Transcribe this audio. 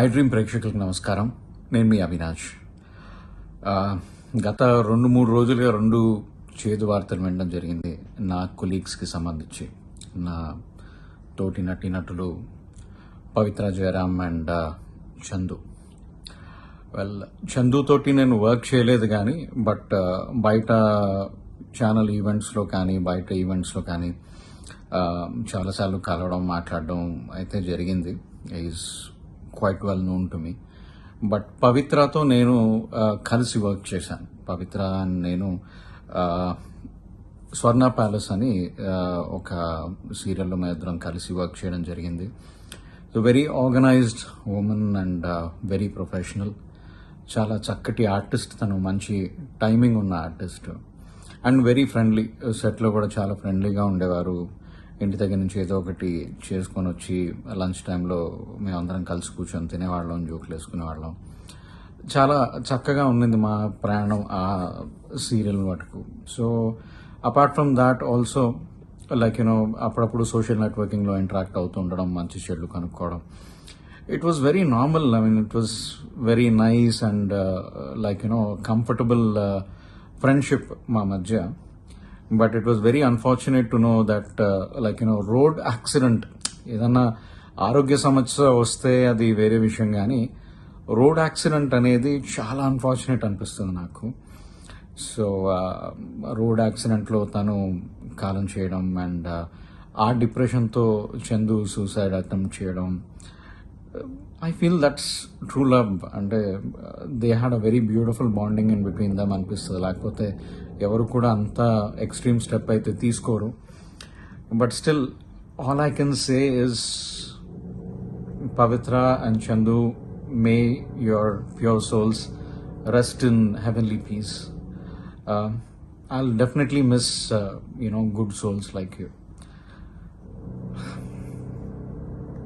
I dream ప్రేక్షకులకు నమస్కారం. నేను మీ అవినాష్. గత రెండు మూడు రోజులుగా రెండు చేదు వార్తలు వినడం జరిగింది. నా కొలీగ్స్కి సంబంధించి. నా తోటి నటీనటులు పవిత్ర జయరామ్ అండ్ చందు. వెల్ చందుతోటి నేను వర్క్ చేయలేదు కానీ బట్ బయట ఛానల్ ఈవెంట్స్లో కానీ బయట ఈవెంట్స్లో కానీ చాలాసార్లు కలవడం మాట్లాడడం అయితే జరిగింది. Is quite well known to me but పవిత్రతో నేను కలిసి వర్క్ చేశాను. పవిత్ర నేను స్వర్ణ ప్యాలెస్ అని ఒక సీరియల్లో మా ఇద్దరం కలిసి వర్క్ చేయడం జరిగింది. So very organised women and very professional చాలా చక్కటి ఆర్టిస్ట్ తను మంచి టైమింగ్ ఉన్న ఆర్టిస్ట్ అండ్ వెరీ ఫ్రెండ్లీ సెట్లో కూడా చాలా ఫ్రెండ్లీగా ఉండేవారు. ఇంటి దగ్గర నుంచి ఏదో ఒకటి చేసుకొని వచ్చి లంచ్ టైంలో మేమందరం కలిసి కూర్చొని తినేవాళ్ళం జోకులు వేసుకునేవాళ్ళం. చాలా చక్కగా ఉండింది మా ప్రయాణం ఆ సీరియల్ మటుకు. So apart from that also like you know అప్పుడప్పుడు సోషల్ నెట్వర్కింగ్లో ఇంటరాక్ట్ అవుతూ ఉండడం మంచి చెడ్లు కనుక్కోవడం. It was very normal I mean it was very nice and like you know comfortable friendship మా మధ్య. But it was very unfortunate to know that like you know road accident ఏదన్నా ఆరోగ్య సమస్య వస్తే అది వేరే విషయం కానీ రోడ్ యాక్సిడెంట్ అనేది చాలా అన్ఫార్చునేట్ అనిపిస్తుంది నాకు. సో రోడ్ యాక్సిడెంట్లో తను కాలం చేయడం అండ్ ఆ డిప్రెషన్తో చందు సూసైడ్ అటెంప్ట్ చేయడం I feel that's true love అంటే they had a very beautiful bonding in between them అనిపిస్తుంది. లేకపోతే ఎవరు కూడా అంత ఎక్స్ట్రీమ్ స్టెప్ అయితే తీసుకోరు. But still all I can say is Pavitra and Chandu may your pure souls rest in heavenly peace I definitely miss you know good souls like you